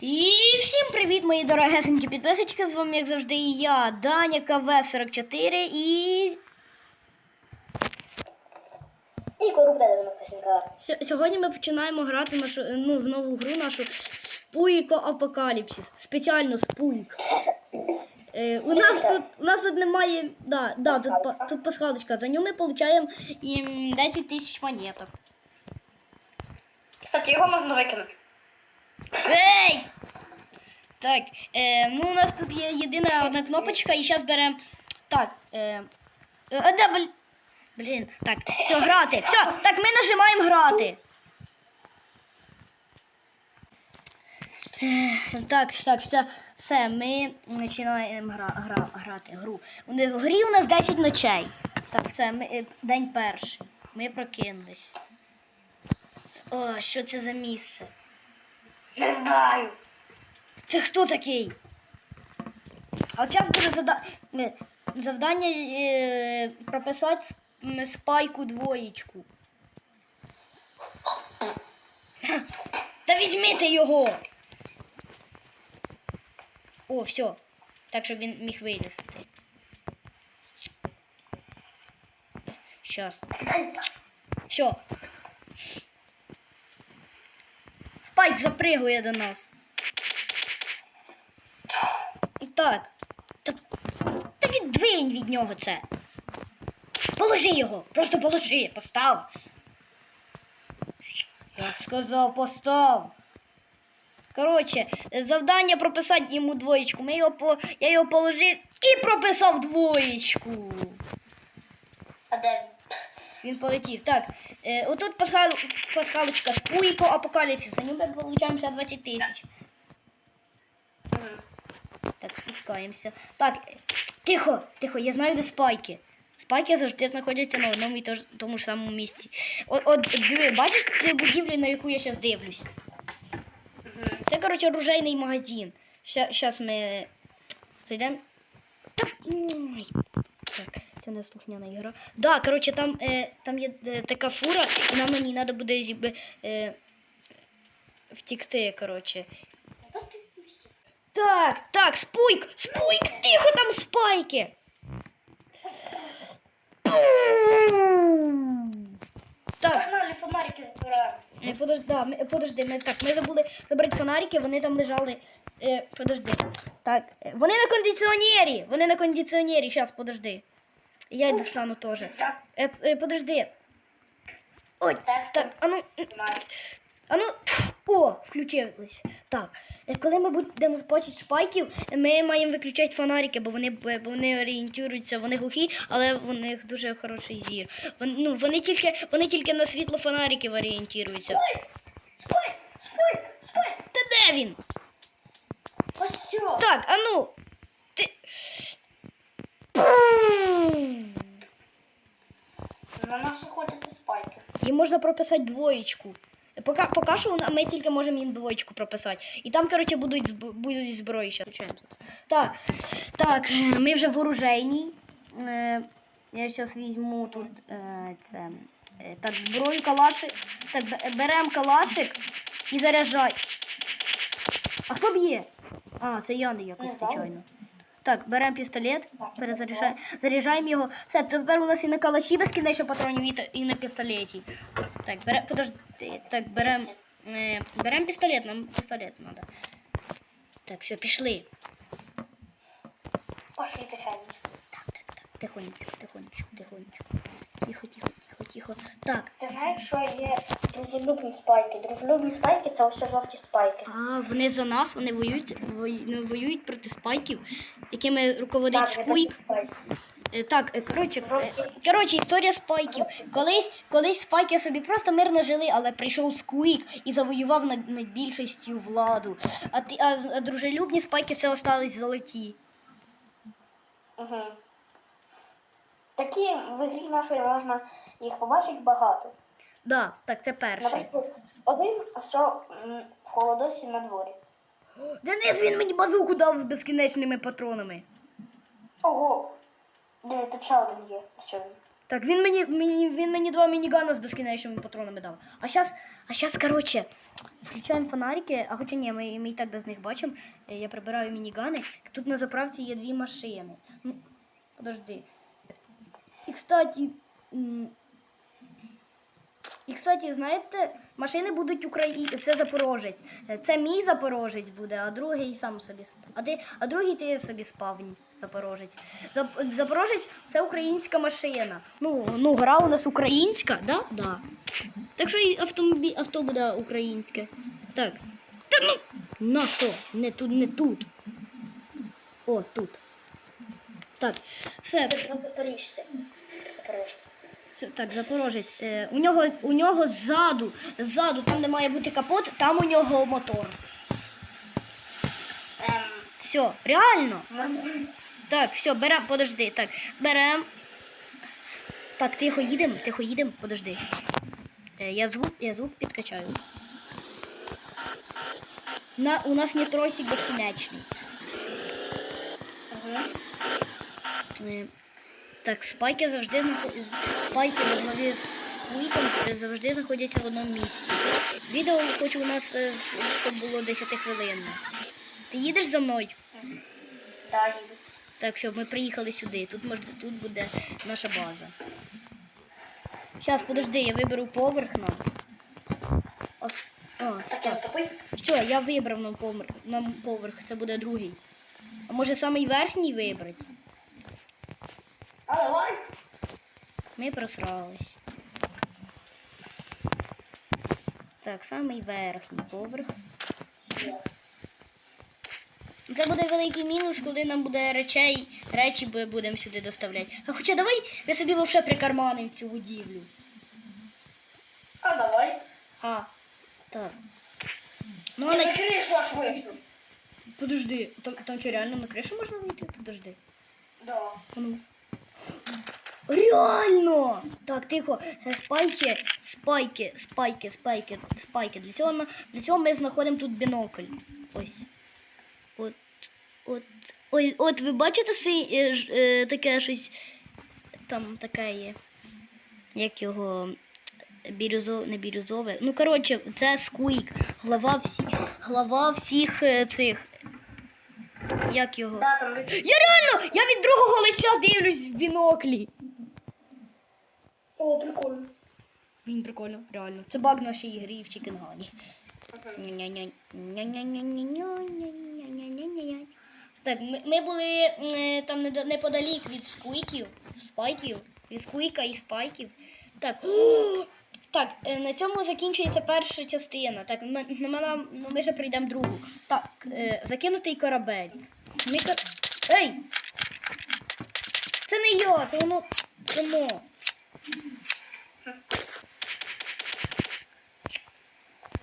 І всім привіт, мої дорогесенькі підписочки. З вами, як завжди, я, Даня КВ44 і І корупта 97 Сьо- сьогодні ми починаємо грати нашу, ну, в нову гру нашу Спуйко Апокаліпсис. Спеціально Спуйк. Е, у, нас тут, у нас тут немає. Да, да, тут, па- тут пасхалочка. За нього ми отримуємо 10 тисяч монеток. Кстати, його можна викинути. Ей! Так, е, ну у нас тут є єдина одна кнопочка, і зараз беремо. Так, е, е, да, блін. Блін, так, все, грати. Все, так, ми нажимаємо грати. Е, Так, так, все, все, ми починаємо гра, гра, грати гру. В грі у нас 10 ночей. Так, все, ми, е, день перший. Ми прокинулись. О, що це за місце? Не знаю. Це хто такий? А от зараз буде зада... завдання е, прописати спайку двоєчку. Та візьмите його. О, все. Так, щоб він міг вилізти. Щас. Все. Спайк запригує до нас. І так. Та, та віддвинь від нього це. Положи його. Просто положи, постав. Я сказав, постав. Коротше, завдання прописати йому двоєчку. Ми його по... Я його положив і прописав двоєчку. А де він? Він полетів. Так, е, отут пасхал... пасхалочка спуйко апокаліпсис. За нього ми получаємо 20 тисяч. Так, спускаємося. Так, тихо, тихо, я знаю, де спайки. Спайки завжди знаходяться на одному і тому ж самому місці. От, от диви, бачиш цю будівлю, на яку я зараз дивлюсь? Це, коротше, оружейний магазин. Зараз ми зайдемо. Так, це не слухняна ігра. Да, коротше, там, е, там є е, така фура, і нам мені треба буде зіб... е, втікти, коротше. Так, так, спуйк, спуйк, тихо там спайки. Так, Погнали, фонарики збираємо. е, подожди, да, ми, подожди, ми, так, ми забули забрати фонарики, вони там лежали. Е, подожди. Так, е, вони на кондиціонері, вони на кондиціонері, зараз, подожди. Я й достану теж. Е, е, подожди. Ой, так, а ну, а ну, о, включились. Так, е, коли ми будемо бачити спайків, ми маємо виключати фонарики, бо вони, бо вони орієнтуються, вони глухі, але у них дуже хороший зір. Вони, ну, вони, тільки, вони тільки на світло фонариків орієнтуються. Спай, спай, спай. Та де він? Ось. Так, а ну. Ти... На нас уходять спайки. Їм можна прописати двоєчку. Поки, поки що ми тільки можемо їм двоєчку прописати. І там, коротше, будуть, будуть зброї ще. Так, так, ми вже в оружейній. Е, я зараз візьму тут е, це. е, Так, зброю калашик. Так, беремо калашик і заряджай. А хто б'є? А, це я не якось, звичайно. Так, беремо пістолет, перезаряджаємо заряджаємо його. Все, тепер у нас і на калачі безкінечно патронів, і, на пістолеті. Так, бере, подожди, так, беремо е, берем пістолет, нам пістолет треба. Так, все, пішли. Пошли тихенько. Тихонечко, тихонечко, тихонечко. Тихо, тихо, тихо, тихо. Так, Ти знаєш, що є дружелюбні спайки? Дружелюбні спайки це ось жовті спайки. а вони за нас, вони воюють, вою- ну, воюють проти спайків, якими руководить Так, спайки. Е, Так, е, коротше, е, коротше, історія спайків. Колись, колись спайки собі просто мирно жили, але прийшов Сквік і завоював над, над більшістю владу. А, ті, а, з- а дружелюбні спайки це остались золоті. Угу. Такі в ігрі нашої можна їх побачити багато. Да, так, це перший. Наприклад, один що м, в холодосі на дворі. Денис він мені базуку дав з безкінечними патронами. Ого! Диви, тут ще один є. Він. Так, він мені, мені, він мені два мінігана з безкінечними патронами дав. А зараз, а зараз, коротше, Включаємо фонарики, а хоча ні, ми, ми і так без них бачимо. Е, Я прибираю мінігани. Тут на заправці є дві машини. Ну, подожди. І, кстати, і, кстати, знаєте, машини будуть Украї... Це Запорожець. Це мій Запорожець буде, а другий сам собі сп... а, ти... а другий ти собі спавній Запорожець. Зап... Запорожець це українська машина. Ну, ну, гра у нас українська, да? Да. Так що і автомобіль... авто буде українське. Так. Та ну! На що? Не тут, не тут. О, тут. Так, все. Це про запоріжця. Так, запорожець. Е, у нього у нього ззаду, ззаду, там де має бути капот, там у нього мотор. Ем, Все, реально. Так, все, берем, подожди. Так, берем. Так, тихо їдемо, тихо їдемо, подожди. Е, я звук, я звук підкачаю. На, у нас не тросик безкінечний. ага. Е, Так, спайки завжди знаходяться. Спайки на голові з квітом завжди знаходяться в одному місці. Відео хочу у нас, е, щоб було 10 хвилинне. Ти їдеш за мною? Да, їду. Так, щоб ми приїхали сюди. Тут може, тут буде наша база. Зараз, подожди, я виберу поверх нам. Ос- А, Так, все, я вибрав нам поверх, нам поверх, це буде другий. А може самий верхній вибрати? А, давай. Ми просрались. Так, самий верхній поверх. Це буде великий мінус, коли нам буде речей, речі бу- будемо сюди доставляти. А хоча давай ми собі взагалі прикарманимо цю будівлю. А, давай. А, так. Ну, але... на кришу аж вийшов. Подожди, там, там що, реально на кришу можна вийти? Подожди. Да. А ну. Реально! Так, тихо. Спайки, спайки, спайки, спайки, спайки. Для цього, для цього ми знаходимо тут бінокль. Ось. От, от, ой, от ви бачите си, е, е, таке щось. Там таке є. Як його. Бірюзове, не бірюзове. Ну, коротше, це сквік. Глава всіх, глава всіх е, цих. Як його? Да, там Я реально, я від другого лиця дивлюсь в біноклі. О, прикольно. Він прикольно, реально. Це баг нашої грі в Чікенгані. Так, ми, ми були е, там неподалік від скуйків, спайків, від скуйка і спайків. Так, так, е, на цьому закінчується перша частина. Так, ми, ми, ми, ми ще прийдемо другу. Так, е, закинутий корабель. Ми, ко- Ей! Це не я, це воно. Воно.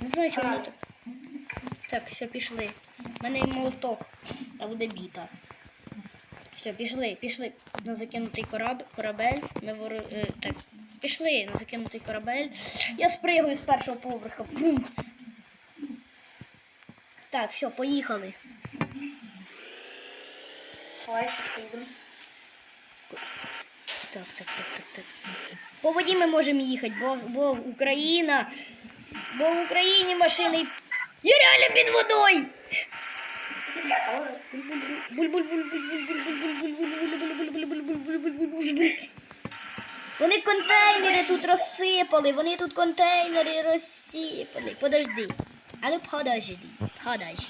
Не знаю, чому так. Так, все, пішли. У мене молоток, а буде біта. Все, пішли, пішли на закинутий кораб, корабель. Ми вор... е, так, пішли на закинутий корабель. Я спригую з першого поверха. Бум. Так, все, поїхали. Давай, сейчас поїдемо. Так, так, так, так, так. По воді ми можемо їхати, бо, бо Україна. Бо в Україні машини. Я реально під водою! Я тоже. Вони контейнери тут розсипали, вони тут контейнери розсипали. Подожди. А ну подожди, подожди.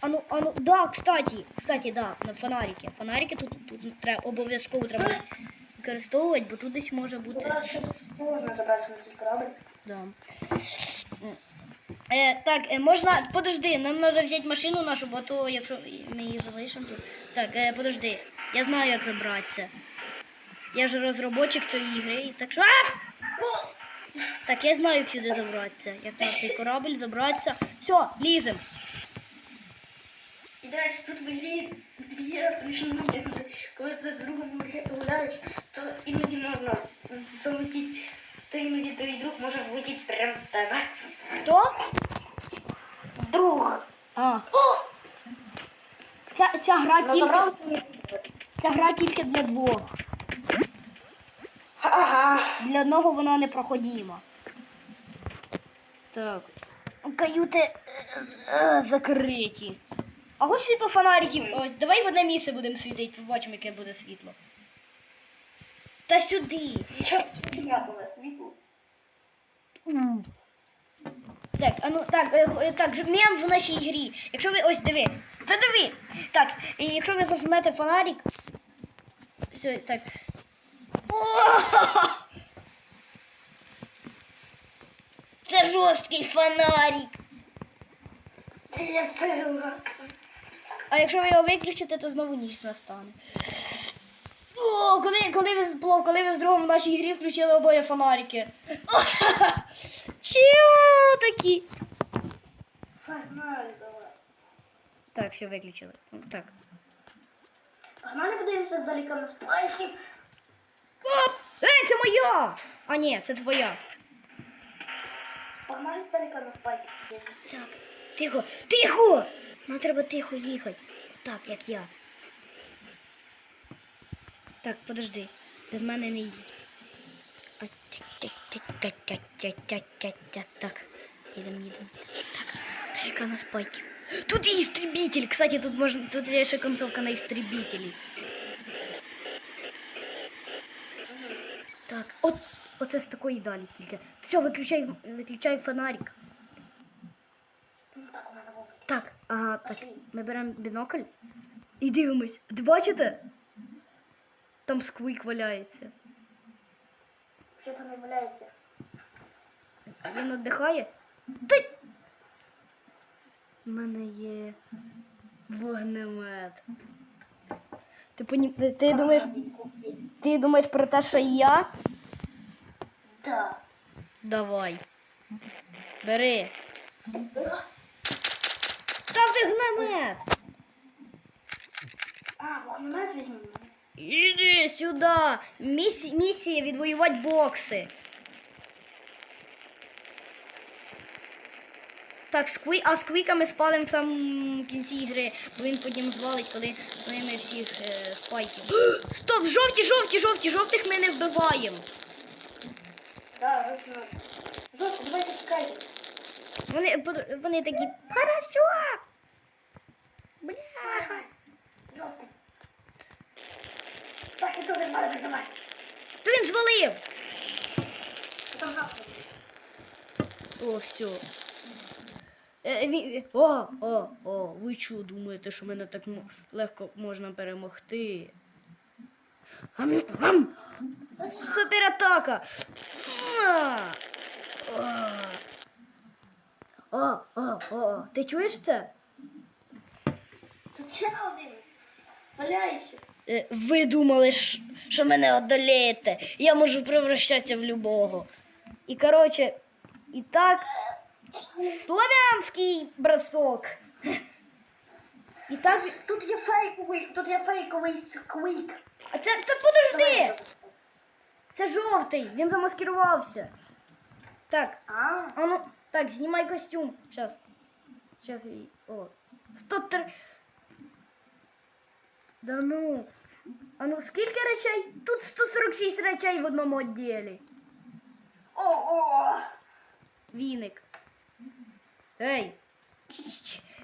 А ну, а ну, да, кстати, кстати, да, на фонарики. Фонарики тут, тут треба обов'язково треба використовувати, бо тут десь може бути. У нас сейчас сложно забраться на цей корабль. Да. Е, так, е, можна. Подожди, нам треба взяти машину нашу, бо то якщо ми її залишимо тут. Так, е, подожди. Я знаю, як забратися. Я ж розробочик цієї гри, так що. Так, я знаю, як сюди забратися. Як на цей корабль забратися. Все, лізем. І, до речі, тут є смішні моменти. Коли ти з другом гуляєш, то іноді можна залетіти, то іноді твій друг може влетіти прямо в тебе. Хто? Друг. А, О! ця, ця гра тільки. Ця гра тільки для двох. Ага. Для одного вона не проходима. Так. Каюти е, е, закриті. А ось світло фонариків. Ось, давай в одне місце будемо світити, побачимо, яке буде світло. Та сюди. Що світло? Так, а ну так, е, е, так, ж- мем в нашій грі. Якщо ви ось диви. Та диви. Так, і якщо ви зажмете фонарик. Все, так. О! Це жорсткий фонарик. Я сила. А якщо ви його виключите, то знову ніч настане. О, коли, коли ви Плов, коли ви з другом в нашій грі включили обоє фонарики. Чого такі? Погнали, давай. Так, все виключили. Так. Погнали подивимося здалека на спайки. Оп! Ей, це моя! А ні, це твоя. Погнали здалека на спайки. Так. Тихо, тихо! Нам треба тихо їхати. Так, як я. Так, подожди. Без мене не їде. Так, їдемо, їдемо. Так, та яка на спайки. Тут и истребитель. Кстати, тут можна... тут еще концовка на истребителей. Так, от, оце з такої далі тільки. Все, виключай, виключай фонарик. Ага, так. Ми беремо бінокль і дивимось. Ви бачите? Там сквик валяється. Що там не валяється? Він віддихає. Ти! У мене є вогнемет. Ти, поні... ти, думаєш, ти думаєш про те, що я? Да. Давай. Бери. Та вогнемет! А, вогнемет візьму. Іди сюди! Місі... Місія відвоювати бокси. Так, скві... а сквіка ми спалимо в самому кінці ігри, бо він потім звалить, коли, коли ми всіх е, спайків. Стоп! Жовті, жовті, жовті, жовтих ми не вбиваємо. Да, жовті. Жовті, давайте тікайте. Вони, вони такі Парасюа! Бляха! Жовтий. Так, я теж звалив, давай. То він звалив! Там жовтий. О, все. Е, О, о, о, ви чого думаєте, що мене так легко можна перемогти? Гам, гам. Суператака! А! О, о, о, ти чуєш це? Тут ще один. Валяється. Е, Ви думали, що мене одолієте. Я можу превращатися в любого. І коротше, і так, славянський бросок. І так, Тут є фейковий, тут є фейковий сквік. а це, та подожди! Це жовтий, він замаскирувався. Так, а ну, так, знімай костюм. Щас і. О. 103. Да ну. А ну скільки речей? Тут 146 речей в одному відділі. ого! Віник. Ей.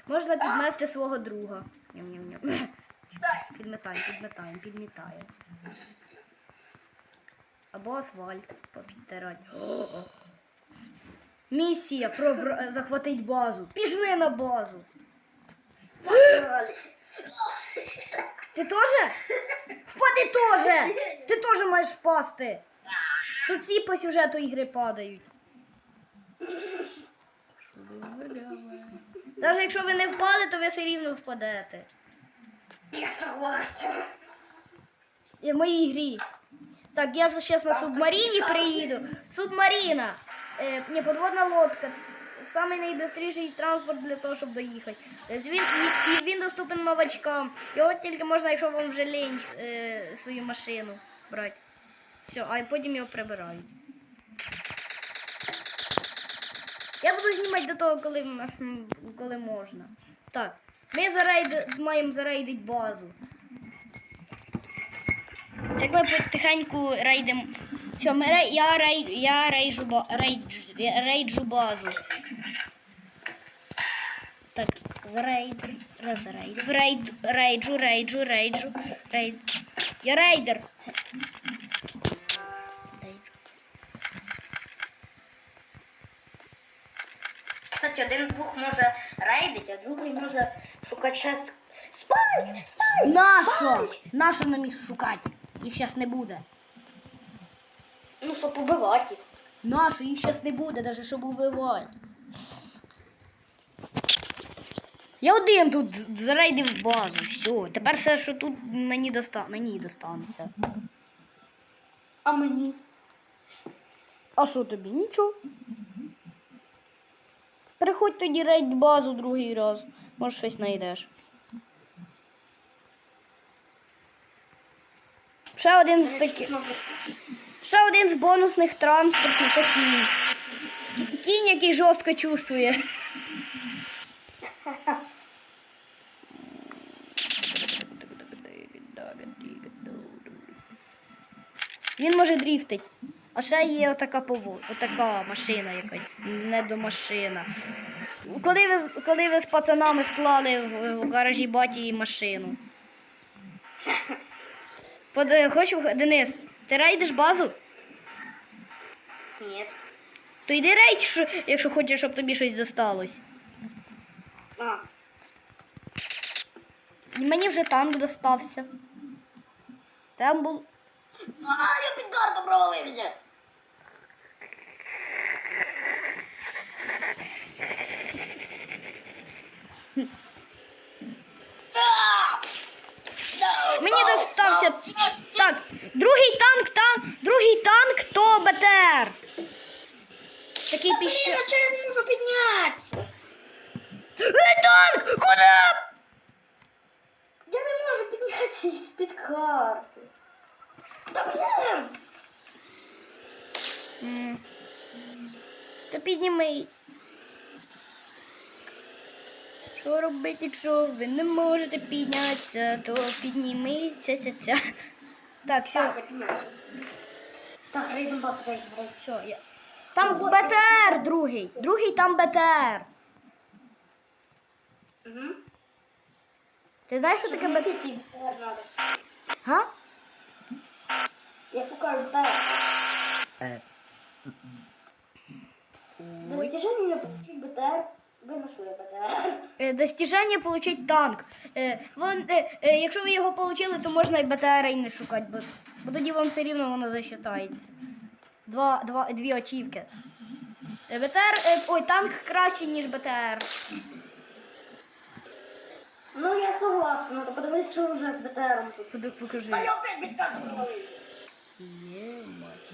Можна підмести свого друга. Ням-ням-ням. Підметаємо, підметаємо, підмітаємо. Або асфальт попідтирати. Місія пробра... захватить базу. Пішли на базу. Ти теж? Впади теж! Ти теж маєш впасти. Тут всі по сюжету ігри падають. Навіть якщо ви не впали, то ви все рівно впадете. Я согласен. В моїй грі. Так, я зараз на субмаріні приїду. Субмаріна. Не подводна лодка. Самий найбистріший транспорт для того, щоб доїхати. Тобто він, і, він доступен новачкам. Його тільки можна, якщо вам вже лень е, свою машину брати. Все, а потім його прибирають. Я буду знімати до того, коли, коли можна. Так, ми зарейди, маємо зарейдити базу. Так ми потихеньку рейдимо Все, ми рей, я, рей, я рейджу, ба- рейдж, рейджу базу. Так, зарейдер, розрейдер, рейд, рейджу, рейджу, рейджу, рейд. Я рейдер. Кстати, один двох може рейдить, а другий може шукати час. Спайк! Спайк! Нащо? Нащо нам їх шукати? Їх зараз не буде. Щоб убивати їх. Нащо їх зараз не буде, навіть щоб убивати. Я один тут з- зарейдив базу, все. Тепер все, що тут мені доста... мені достанеться. А мені? А що тобі? Нічого. Переходь тоді рейд базу другий раз. Може щось знайдеш. Ще один з таких. Ще один з бонусних транспортів це кінь. Кінь, який жорстко чувствує. Він може дріфтить. А ще є отака пово... отака машина якась, недомашина. Коли ви, коли ви з пацанами склали в, в гаражі баті машину. Под... Хочеш, Денис, ти рейдиш базу? Ні. То йди рейд, якщо хочеш, щоб тобі щось досталось. А, І мені вже танк достався. Там був. а я під карту провалився. Мені достався. Так, другий танк, танк, другий танк то БТР. Такий Блін, а чого я не можу піднятися? Ей, танк! Куди? Я не можу піднятися з-під карти. Та блін! То піднімись. Що робити, якщо ви не можете піднятися, то підніміться. Ця, ця. Так, все, Так. Так, рейдом бас, рейдом, все. Я... Там БТР другий. Другий там БТР. Угу. Ти знаєш, що таке БТР? Надо. Га? Я шукаю БТ. Достижение получить БТР. Ви нашли БТР. Достіження получить танк. Е, Вон, е, е, якщо ви його отримали, то можна і БТР і не шукати, бо, бо тоді вам все рівно воно засчитається. Два, два, дві очівки. БТР, ой, танк краще, ніж БТР. Ну я согласна, то подивись, що вже з БТРом тут. Покажи. Та я опять провалився. Є мать.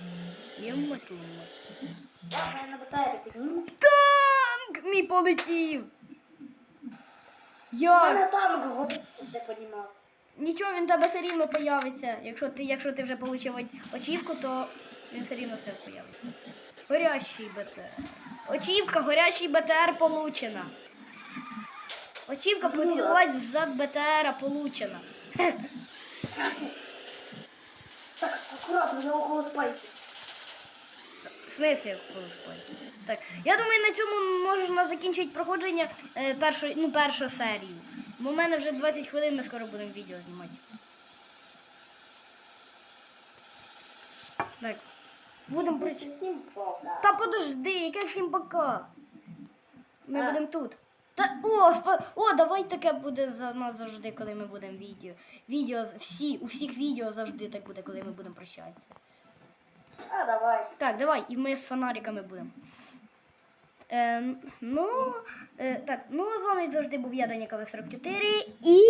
Є мать мать. Я на БТРі підніму. Танк мій полетів. Як? мене танк горить, вже піднімав. Нічого, він тебе все рівно появиться. Якщо ти, якщо ти вже отримав очівку, то він все рівно в тебе появиться. Горящий БТР. Очівка, горящий БТР получена. Очівка поцілувати в зад БТР получена. Так, акуратно, я около спайки. Смислі? Так, я думаю, на цьому можна закінчити проходження е, першої, ну, першу серію. Бо в мене вже 20 хвилин, ми скоро будемо відео знімати. Так. Будемо пока. Та подожди, яке всім пока. Ми будемо тут. Та о, спа... о, давай таке буде за нас завжди, коли ми будемо відео. Відео всі, у всіх відео завжди так буде, коли ми будемо прощатися. А, давай. Так, давай, і ми з фонариками будемо. Е, ну, е, так, ну з вами завжди був я, Даніка В44 і.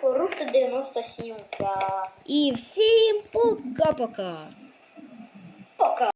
Корупта 97. І всім пока-пока. Пока.